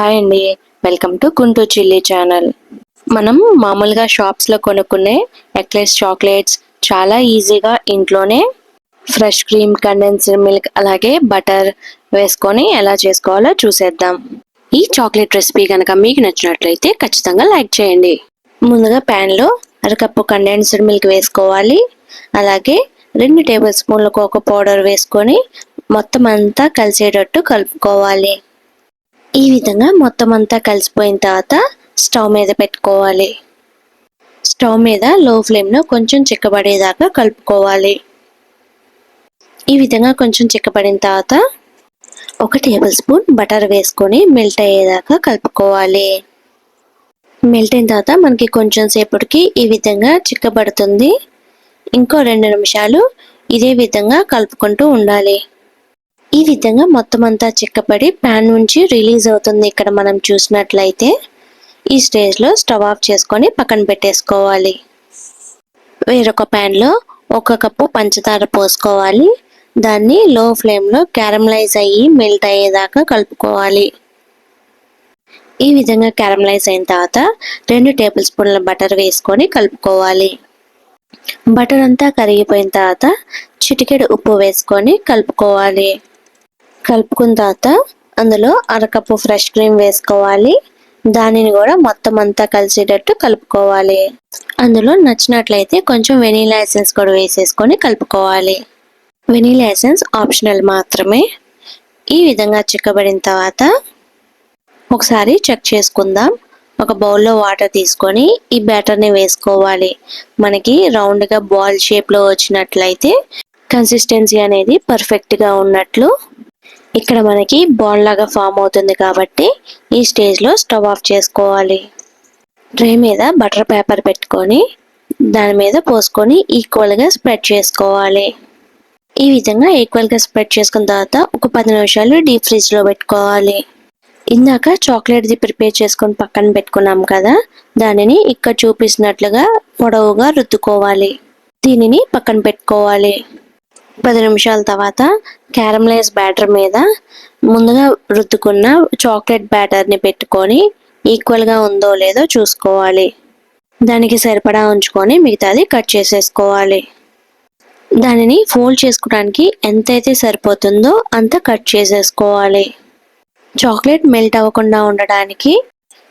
Hi అండి. Welcome to Guntur chilli channel. మనం మామూలుగా షాప్స్లో కొనుక్కునే ఎక్లెస్ చాక్లెట్స్ చాలా ఈజీగా ఇంట్లోనే ఫ్రెష్ క్రీమ్ కండెన్స్డ్ మిల్క్ అలాగే బటర్ వేసుకొని ఎలా చేసుకోవాలో చూసేద్దాం. ఈ చాక్లెట్ రెసిపీ కనుక మీకు నచ్చినట్లయితే ఖచ్చితంగా లైక్ చేయండి. ముందుగా ప్యాన్లో అరకప్పు కండెన్స్డ్ మిల్క్ వేసుకోవాలి. అలాగే రెండు టేబుల్ స్పూన్ల కోకో పౌడర్ వేసుకొని మొత్తం అంతా కలిసేటట్టు కలుపుకోవాలి. ఈ విధంగా మొత్తం అంతా కలిసిపోయిన తర్వాత స్టవ్ మీద పెట్టుకోవాలి. స్టవ్ మీద లో ఫ్లేమ్లో కొంచెం చిక్కబడేదాకా కలుపుకోవాలి. ఈ విధంగా కొంచెం చిక్కబడిన తర్వాత ఒక టేబుల్ స్పూన్ బటర్ వేసుకొని మెల్ట్ అయ్యేదాకా కలుపుకోవాలి. మెల్ట్ అయిన తర్వాత మనకి కొంచెం సేపటికి ఈ విధంగా చిక్కబడుతుంది. ఇంకో రెండు నిమిషాలు ఇదే విధంగా కలుపుకుంటూ ఉండాలి. ఈ విధంగా మొత్తం అంతా చిక్కపడి ప్యాన్ నుంచి రిలీజ్ అవుతుంది ఇక్కడ మనం చూసినట్లయితే. ఈ స్టేజ్లో స్టవ్ ఆఫ్ చేసుకొని పక్కన పెట్టేసుకోవాలి. వేరొక ప్యాన్లో ఒక కప్పు పంచదార పోసుకోవాలి. దాన్ని లో ఫ్లేమ్లో క్యారమలైజ్ అయ్యి మెల్ట్ అయ్యేదాకా కలుపుకోవాలి. ఈ విధంగా క్యారమలైజ్ అయిన తర్వాత రెండు టేబుల్ స్పూన్ల బటర్ వేసుకొని కలుపుకోవాలి. బటర్ అంతా కరిగిపోయిన తర్వాత చిటికెడు ఉప్పు వేసుకొని కలుపుకోవాలి. కలుపుకున్న తర్వాత అందులో అరకప్పు ఫ్రెష్ క్రీమ్ వేసుకోవాలి. దానిని కూడా మొత్తం అంతా కలిసేటట్టు కలుపుకోవాలి. అందులో నచ్చినట్లయితే కొంచెం వెనీలా ఎసెన్స్ కూడా వేసేసుకొని కలుపుకోవాలి. వెనీలా ఎసెన్స్ ఆప్షనల్ మాత్రమే. ఈ విధంగా చిక్కబడిన తర్వాత ఒకసారి చెక్ చేసుకుందాం. ఒక బౌల్లో వాటర్ తీసుకొని ఈ బ్యాటర్ని వేసుకోవాలి. మనకి రౌండ్గా బాల్ షేప్లో వచ్చినట్లయితే కన్సిస్టెన్సీ అనేది పర్ఫెక్ట్గా ఉన్నట్లు ఇక్కడ మనకి బాల్ లాగా ఫామ్ అవుతుంది కాబట్టి ఈ స్టేజ్లో స్టవ్ ఆఫ్ చేసుకోవాలి. ట్రే మీద బటర్ పేపర్ పెట్టుకొని దాని మీద పోసుకొని ఈక్వల్గా స్ప్రెడ్ చేసుకోవాలి. ఈ విధంగా ఈక్వల్గా స్ప్రెడ్ చేసుకున్న తర్వాత ఒక పది నిమిషాలు డీప్ ఫ్రిడ్జ్లో పెట్టుకోవాలి. ఇందాక చాక్లెట్ది ప్రిపేర్ చేసుకొని పక్కన పెట్టుకున్నాం కదా దానిని ఇక్కడ చూపిస్తున్నట్లుగా పొడవుగా రుద్దుకోవాలి. దీనిని పక్కన పెట్టుకోవాలి. పది నిమిషాల తర్వాత క్యారమలైజ్ బ్యాటర్ మీద ముందుగా రుద్దుకున్న చాక్లెట్ బ్యాటర్ని పెట్టుకొని ఈక్వల్గా ఉందో లేదో చూసుకోవాలి. దానికి సరిపడా ఉంచుకొని మిగతాది కట్ చేసేసుకోవాలి. దానిని ఫోల్డ్ చేసుకోవడానికి ఎంతైతే సరిపోతుందో అంత కట్ చేసేసుకోవాలి. చాక్లెట్ మెల్ట్ అవ్వకుండా ఉండడానికి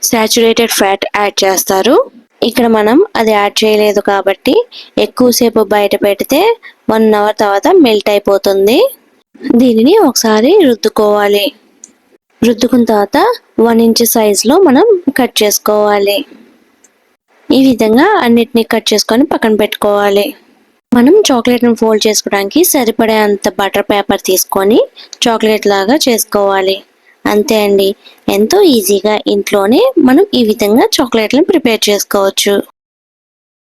సాచురేటెడ్ ఫ్యాట్ యాడ్ చేస్తారు. ఇక్కడ మనం అది యాడ్ చేయలేదు కాబట్టి ఎక్కువసేపు బయట పెడితే వన్ అవర్ తర్వాత మెల్ట్ అయిపోతుంది. దీనిని ఒకసారి రుద్దుకోవాలి. రుద్దుకున్న తర్వాత వన్ ఇంచ్ సైజులో మనం కట్ చేసుకోవాలి. ఈ విధంగా అన్నిటినీ కట్ చేసుకొని పక్కన పెట్టుకోవాలి. మనం చాక్లెట్ని ఫోల్డ్ చేసుకోవడానికి సరిపడే అంత బటర్ పేపర్ తీసుకొని చాక్లెట్ లాగా చేసుకోవాలి. అంతే అండి. ఎంతో ఈజీగా ఇంట్లోనే మనం ఈ విధంగా చాక్లెట్లను ప్రిపేర్ చేసుకోవచ్చు.